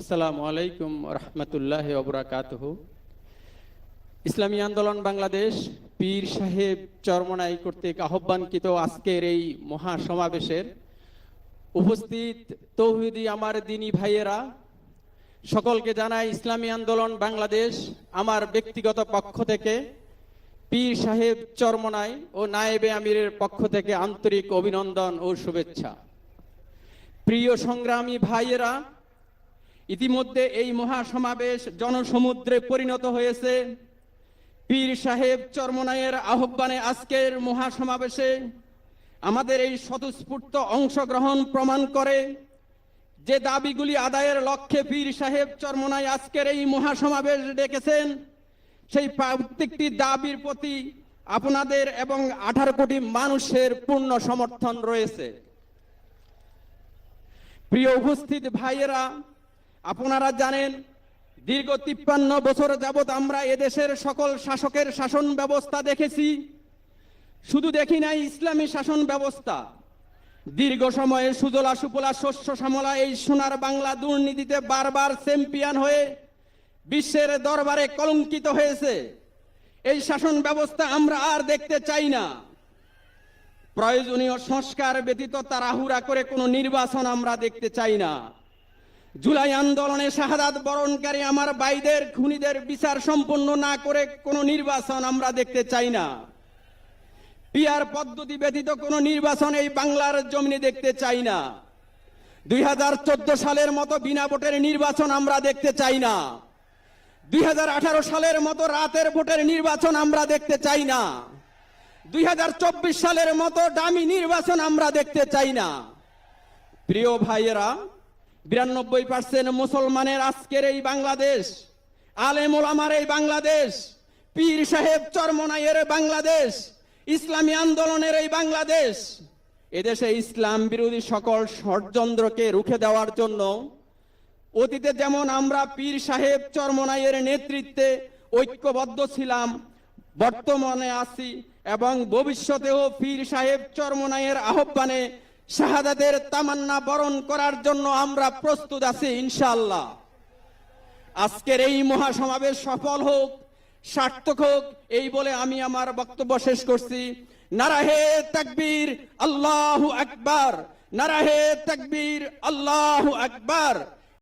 আসসালামু আলাইকুম রহমতুল্লাহ ওবরাকাতহ। ইসলামী আন্দোলন বাংলাদেশ পীর সাহেব চরমনাই কর্তৃক আহ্বানকৃত আজকের এই মহা সমাবেশের উপস্থিত তৌহিদি আমার দিনী ভাইয়েরা, সকলকে জানাই ইসলামী আন্দোলন বাংলাদেশ আমার ব্যক্তিগত পক্ষ থেকে, পীর সাহেব চরমনাই ও নায়েবে আমিরের পক্ষ থেকে আন্তরিক অভিনন্দন ও শুভেচ্ছা। প্রিয় সংগ্রামী ভাইয়েরা ইতিমধ্যে এই মহাসমাবেশ জনসমুদ্রে পরিণত হয়েছে। পীর সাহেব চরমনায়ের আহ্বানে আজকের মহাসমাবেশে আমাদের এই স্বতঃস্ফূর্ত অংশগ্রহণ প্রমাণ করে যে দাবিগুলি আদায়ের লক্ষ্যে পীর সাহেব চরমনায় আজকের এই মহাসমাবেশ ডেকেছেন, সেই প্রত্যেকটি দাবির প্রতি আপনাদের এবং আঠারো কোটি মানুষের পূর্ণ সমর্থন রয়েছে। প্রিয় উপস্থিত ভাইয়েরা আপনারা জানেন, দীর্ঘ তিপ্পান্ন বছর যাবৎ আমরা এদেশের সকল শাসকের শাসন ব্যবস্থা দেখেছি। শুধু দেখি নাই ইসলামী শাসন ব্যবস্থা। দীর্ঘ সময়ে সুজলা সুফলা শস্য শ্যামলা এই সোনার বাংলা দুর্নীতিতে বারবার চ্যাম্পিয়ন হয়ে বিশ্বের দরবারে কলঙ্কিত হয়েছে। এই শাসন ব্যবস্থা আমরা আর দেখতে চাই না। প্রয়োজনীয় সংস্কার ব্যতীত তাড়াহুড়া করে কোনো নির্বাচন আমরা দেখতে চাই না। জুলাই আন্দোলনে শাহাদাত বরণকারী আমার বাইদের খুনিদের বিচার সম্পন্ন না করে কোনো নির্বাচন আমরা দেখতে চাই না। পিয়ার পদ্ধতি ব্যতীত কোনো নির্বাচন এই বাংলার জমিনে দেখতে চাই না। দুই হাজার চোদ্দ সালের মতো বিনা ভোটের নির্বাচন আমরা দেখতে চাই না। দুই হাজার আঠারো সালের মতো রাতের ভোটের নির্বাচন আমরা দেখতে চাই না। দুই হাজার চব্বিশ সালের মতো দামি নির্বাচন আমরা দেখতে চাই না। প্রিয় ভাইয়েরা বিরানব্বই পার্সেন্ট মুসলমানের আজকের এই বাংলাদেশ, আলেমুল আমার এই বাংলাদেশ, পীর সাহেব চরমনাইয়ের বাংলাদেশ, ইসলামী আন্দোলনের এই বাংলাদেশ, এদেশে ইসলাম বিরোধী সকল ষড়যন্ত্রকে রুখে দেওয়ার জন্য অতীতে যেমন আমরা পীর সাহেব চরমনাইয়ের নেতৃত্বে ঐক্যবদ্ধ ছিলাম, বর্তমানে আছি এবং ভবিষ্যতেও পীর সাহেব চরমনাইয়ের আহ্বানে শাহাদাতের তামান্না বরণ করার জন্য আমরা প্রস্তুত আছি ইনশাল্লাহ আজকের এই মহাসমাবেশ সফল হোক, সার্থক হোক, এই বলে আমি আমার বক্তব্য শেষ করছি। নারাহে তাকবীর, আল্লাহু আকবার। নারাহে তাকবীর, আল্লাহু আকবার।